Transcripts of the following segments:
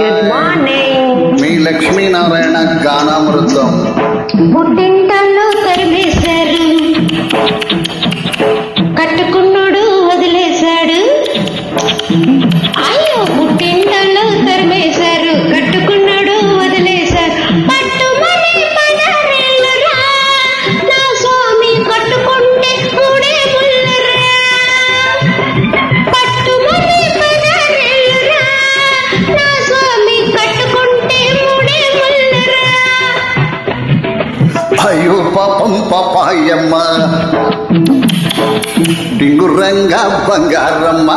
Good morning మీ లక్ష్మీనారాయణ గానామృతం. పుట్టింటల్లో తరిమేశారు అయ్యో పాపం పాపాయమ్మ. డింగురంగా బంగారమ్మ.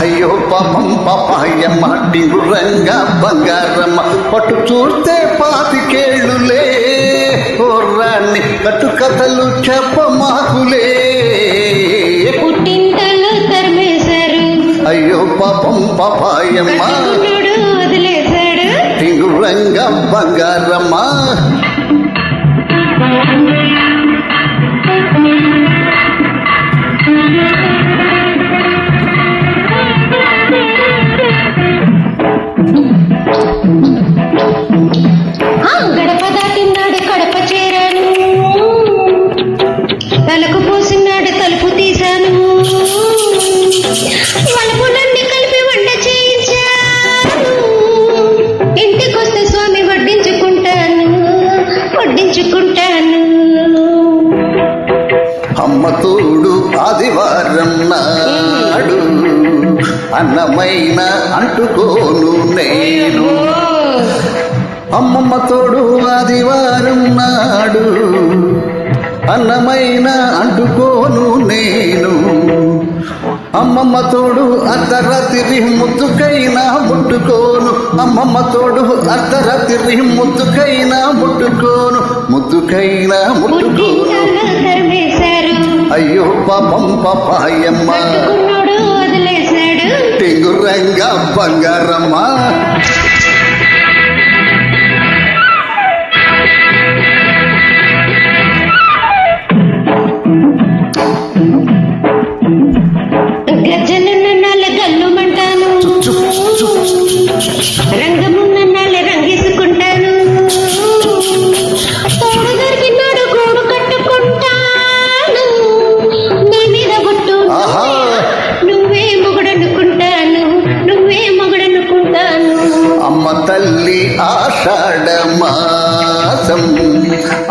అయ్యో పాపం పాపాయమ్మ డింగురంగా బంగారమ్మ. పట్టు చూస్తే పాతికేళ్ళులే ఓ రాణి కట్టు కథలు పుట్టింటల్లో తరిమేశారు అయ్యో పాపం పాపాయమ్మ. డింగురంగా బంగారమ్మ ఉంచుకుంటాను అమ్మ తోడు ఆదివారం నాడు అన్నమైన అంటుకోను నేను. అమ్మమ్మ తోడు ఆదివారం నాడు అన్నమైన అంటుకోను నేను అమ్మమ్మ తోడు అర్ధరాత్రి ముద్దుకైనా ముట్టుకోను. అమ్మమ్మ తోడు అర్ధరాత్రి ముద్దుకైనా ముట్టుకోను. ముద్దుకైనా ముట్టుకోను. అయ్యో పాపం పాపాయమ్మ. టింగురంగా బంగారమ్మ.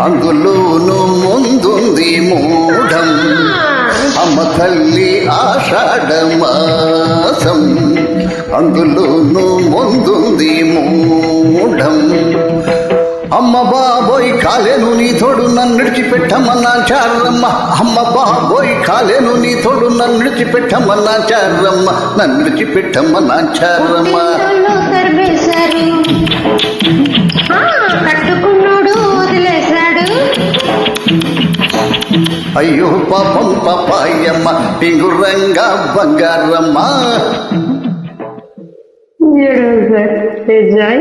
అందులోను ముందుంది మూఢం. అమ్మ తల్లి ఆషాఢ మాసం అందులోను ముందుంది మూఢం. అమ్మ బాబోయ్ కాలేను నీ తోడు నన్ను విడిచిపెట్టమన్నా చారమ్మ అమ్మ బాబోయ్ కాలేను నీ తోడు నన్ను విడిచిపెట్టమన్నా చారమ్మ నన్ను విడిచిపెట్టమన్నా చారమ్మ అయ్యో పాపం పాపాయమ్మ టింగురంగా బంగారమ్మ Beautiful. Enjoy.